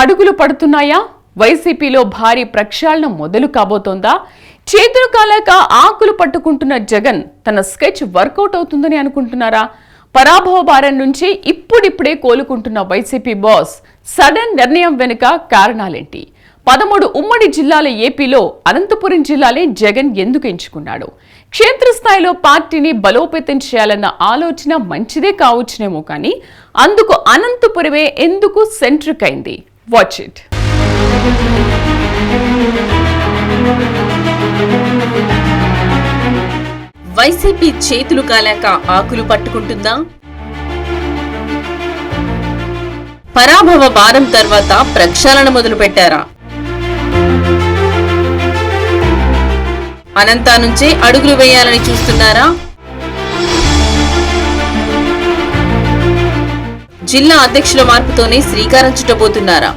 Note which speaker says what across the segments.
Speaker 1: అడుగులు పడుతున్నాయా? వైసీపీలో భారీ ప్రక్షాళన మొదలు కాబోతోందా? చేతులు కాలాక ఆకులు పట్టుకుంటున్న జగన్ తన స్కెచ్ వర్కౌట్ అవుతుందని అనుకుంటున్నారా? పరాభవ భారం నుంచి ఇప్పుడిప్పుడే కోలుకుంటున్న వైసీపీ బాస్ సడన్ నిర్ణయం వెనుక కారణాలేంటి? పదమూడు ఉమ్మడి జిల్లాల ఏపీలో అనంతపురం జిల్లాలే జగన్ ఎందుకు ఎంచుకున్నాడు? క్షేత్రస్థాయిలో పార్టీని బలోపేతం చేయాలన్న ఆలోచన మంచిదే కావచ్చునేమో కానీ అందుకు అనంతపురమే ఎందుకు సెంట్రిక్ అయింది? వాచ్ ఇట్
Speaker 2: వైసీపీ చేతులు కాలాక ఆకులు పట్టుకుంటుందా? పరాభవ భారం తర్వాత ప్రక్షాళన మొదలు పెట్టారా అనంతా నుంచే అడుగులు వేయాలని చూస్తున్నారా? జిల్లా అధ్యక్షుల మార్పుతోనే శ్రీకారం చుట్టబోతున్నారా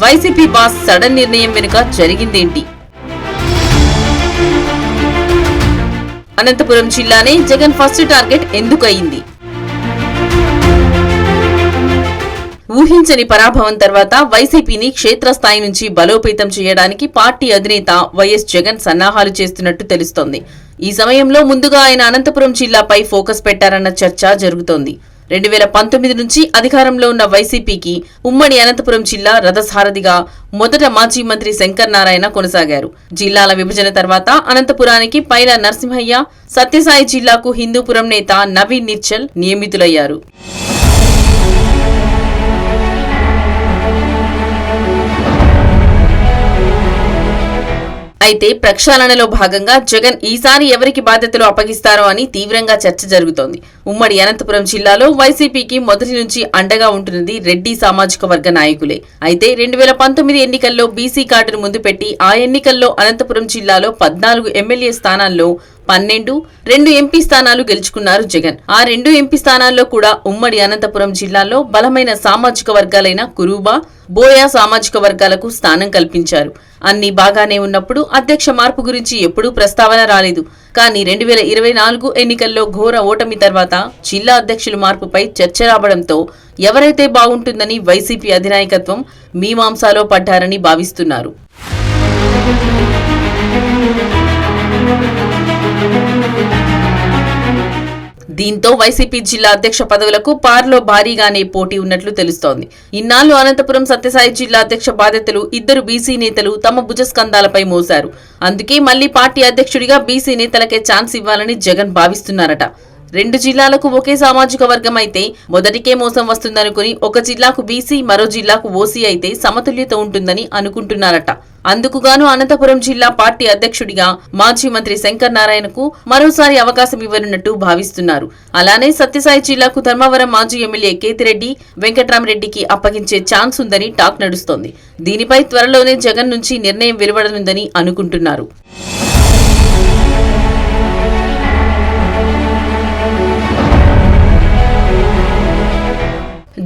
Speaker 2: వైసీపీ బాస్ సడన్ నిర్ణయం వెనుక జరిగిందేంటి? అనంతపురం జిల్లానే జగన్ ఫస్ట్ టార్గెట్ ఎందుకు ఊహించని పరాభవం తర్వాత వైసీపీని క్షేత్రస్థాయి నుంచి బలోపేతం చేయడానికి పార్టీ అధినేత వైఎస్ జగన్ సన్నాహాలు చేస్తున్నట్టు తెలుస్తోంది. ఈ సమయంలో ముందుగా ఆయన అనంతపురం జిల్లాపై ఫోకస్ పెట్టారన్న చర్చ జరుగుతోంది. రెండు వేల పంతొమ్మిది నుంచి అధికారంలో ఉన్న వైసీపీకి ఉమ్మడి అనంతపురం జిల్లా రథసారథిగా మొదట మాజీ మంత్రి శంకర్ నారాయణ కొనసాగారు. జిల్లాల విభజన తర్వాత అనంతపురానికి పైల నరసింహయ్య సత్యసాయి జిల్లాకు హిందూపురం నేత నవీన్ నిర్చల్ నియమితులయ్యారు. అయితే ప్రక్షాళనలో భాగంగా జగన్ ఈసారి ఎవరికి బాధ్యతలు అప్పగిస్తారో అని తీవ్రంగా చర్చ జరుగుతోంది. ఉమ్మడి అనంతపురం జిల్లాలో వైసీపీకి మొదటి నుంచి అండగా ఉంటున్నది రెడ్డి సామాజిక వర్గ నాయకులే. అయితే రెండు వేల పంతొమ్మిది ఎన్నికల్లో బీసీ కార్డును ముందు పెట్టి ఆ ఎన్నికల్లో అనంతపురం జిల్లాలో పద్నాలుగు ఎమ్మెల్యే స్థానాల్లో పన్నెండు రెండు ఎంపీ స్థానాలు గెలుచుకున్నారు జగన్. ఆ రెండు ఎంపీ స్థానాల్లో కూడా ఉమ్మడి అనంతపురం జిల్లాలో బలమైన సామాజిక వర్గాలైన కురుబా బోయా సామాజిక వర్గాలకు స్థానం కల్పించారు. అన్ని బాగానే ఉన్నప్పుడు అధ్యక్ష మార్పు గురించి ఎప్పుడూ ప్రస్తావన రాలేదు. కానీ రెండు వేల ఇరవై నాలుగు ఎన్నికల్లో ఘోర ఓటమి తర్వాత జిల్లా అధ్యక్షుల మార్పుపై చర్చ రావడంతో ఎవరైతే బాగుంటుందని వైసీపీ అధినాయకత్వం మీమాంసాలో పడ్డారని భావిస్తున్నారు. దీంతో వైసీపీ జిల్లా అధ్యక్ష పదవులకు పార్లో భారీగానే పోటీ ఉన్నట్లు తెలుస్తోంది. ఇన్నాళ్ళు అనంతపురం సత్యసాయి జిల్లా అధ్యక్ష బాధ్యతలు ఇద్దరు బీసీ నేతలు తమ భుజస్కంధాలపై మోశారు. అందుకే మళ్ళీ పార్టీ అధ్యక్షుడిగా బీసీ నేతలకే ఛాన్స్ ఇవ్వాలని జగన్ భావిస్తున్నారట. రెండు జిల్లాలకు ఒకే సామాజిక వర్గం అయితే మొదటికే మోసం వస్తుందనుకుని ఒక జిల్లాకు బీసీ మరో జిల్లాకు ఓసీ అయితే సమతుల్యత ఉంటుందని అనుకుంటున్నారట. అందుకుగాను అనంతపురం జిల్లా పార్టీ అధ్యక్షుడిగా మాజీ మంత్రి శంకర్ నారాయణకు మరోసారి అవకాశం ఇవ్వనున్నట్టు భావిస్తున్నారు. అలానే సత్యసాయి జిల్లాకు ధర్మవరం మాజీ ఎమ్మెల్యే కేతిరెడ్డి వెంకట్రామరెడ్డికి అప్పగించే ఛాన్స్ ఉందని టాక్ నడుస్తోంది. దీనిపై త్వరలోనే జగన్ నుంచి నిర్ణయం వెలువడనుందని అనుకుంటున్నారు.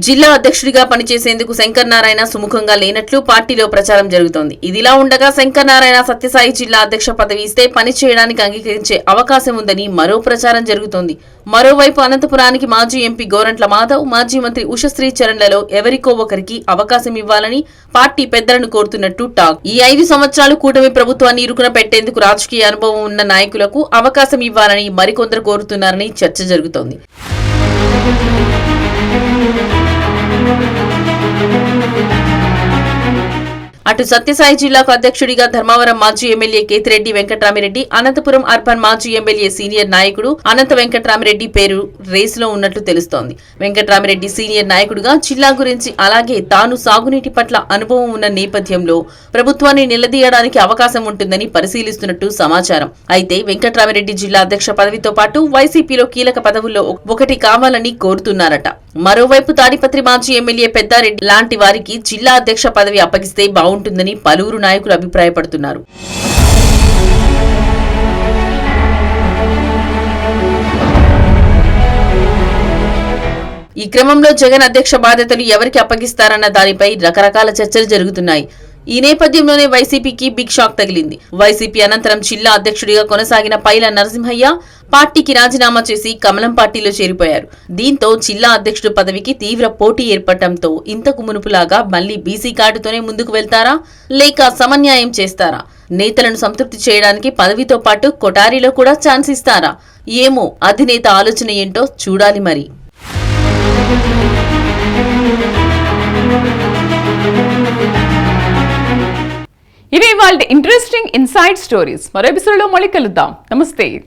Speaker 2: జిల్లా అధ్యక్షుడిగా పనిచేసేందుకు శంకర్ నారాయణ సుముఖంగా లేనట్లు పార్టీలో ప్రచారం జరుగుతోంది. ఇదిలా ఉండగా శంకర్ నారాయణ సత్యసాయి జిల్లా అధ్యక్ష పదవి ఇస్తే పని చేయడానికి అంగీకరించే అవకాశం ఉందని మరో ప్రచారం జరుగుతోంది. మరోవైపు అనంతపురానికి మాజీ ఎంపీ గోరంట్ల మాధవ్ మాజీ మంత్రి ఉషశ్రీ చరణ్లలో ఎవరికో ఒకరికి అవకాశం ఇవ్వాలని పార్టీ పెద్దలను కోరుతున్నట్టు టాక్. ఈ ఐదు సంవత్సరాలు కూటమి ప్రభుత్వాన్ని ఇరుకున పెట్టేందుకు రాజకీయ అనుభవం ఉన్న నాయకులకు అవకాశం ఇవ్వాలని మరికొందరు కోరుతున్నారని చర్చ జరుగుతోంది. అటు సత్యసాయి జిల్లాకు అధ్యక్షుడిగా ధర్మవరం మాజీ ఎమ్మెల్యే కేతిరెడ్డి వెంకటరామిరెడ్డి అనంతపురం అర్బన్ మాజీ ఎమ్మెల్యే సీనియర్ నాయకుడు అనంత వెంకటరామిరెడ్డి పేరు రేసులో ఉన్నట్లు తెలుస్తోంది. వెంకటరామిరెడ్డి సీనియర్ నాయకుడుగా జిల్లా గురించి అలాగే తాను సాగునీటి పట్ల అనుభవం ఉన్న నేపథ్యంలో ప్రభుత్వాన్ని నిలదీయడానికి అవకాశం ఉంటుందని పరిశీలిస్తున్నట్టు సమాచారం. అయితే వెంకటరామిరెడ్డి జిల్లా అధ్యక్ష పదవితో పాటు వైసీపీలో కీలక పదవుల్లో ఒకటి కావాలని కోరుతున్నారట. మరోవైపు తాడిపత్రి మాజీ ఎమ్మెల్యే పెద్దారెడ్డి లాంటి వారికి జిల్లా అధ్యక్ష పదవి అప్పగిస్తే బాగుంటుందని పలువురు నాయకులు అభిప్రాయపడుతున్నారు. ఈ క్రమంలో జగన్ అధ్యక్ష బాధ్యతలు ఎవరికి అప్పగిస్తారన్న దానిపై రకరకాల చర్చలు జరుగుతున్నాయి. ఈ నేపథ్యంలోనే వైసీపీకి బిగ్ షాక్ తగిలింది. వైసీపీ అనంతరం జిల్లా అధ్యక్షుడిగా కొనసాగిన పైల నరసింహయ్య పార్టీకి రాజీనామా చేసి కమలం పార్టీలో చేరిపోయారు. దీంతో జిల్లా అధ్యక్షుడు పదవికి తీవ్ర పోటీ ఏర్పడటంతో ఇంతకు మునుపులాగా మళ్ళీ బీసీ కార్డుతోనే ముందుకు వెళ్తారా? లేక సమన్యాయం చేస్తారా? నేతలను సంతృప్తి చేయడానికి పదవితో పాటు కొటారిలో కూడా ఛాన్స్ ఇస్తారా? ఏమో అధినేత ఆలోచన ఏంటో చూడాలి మరి.
Speaker 1: ఇవి వాళ్ళ ఇంట్రెస్టింగ్ ఇన్సైడ్ స్టోరీస్ మరో ఎపిసోడ్లో మళ్ళీ కలుద్దాం. నమస్తే.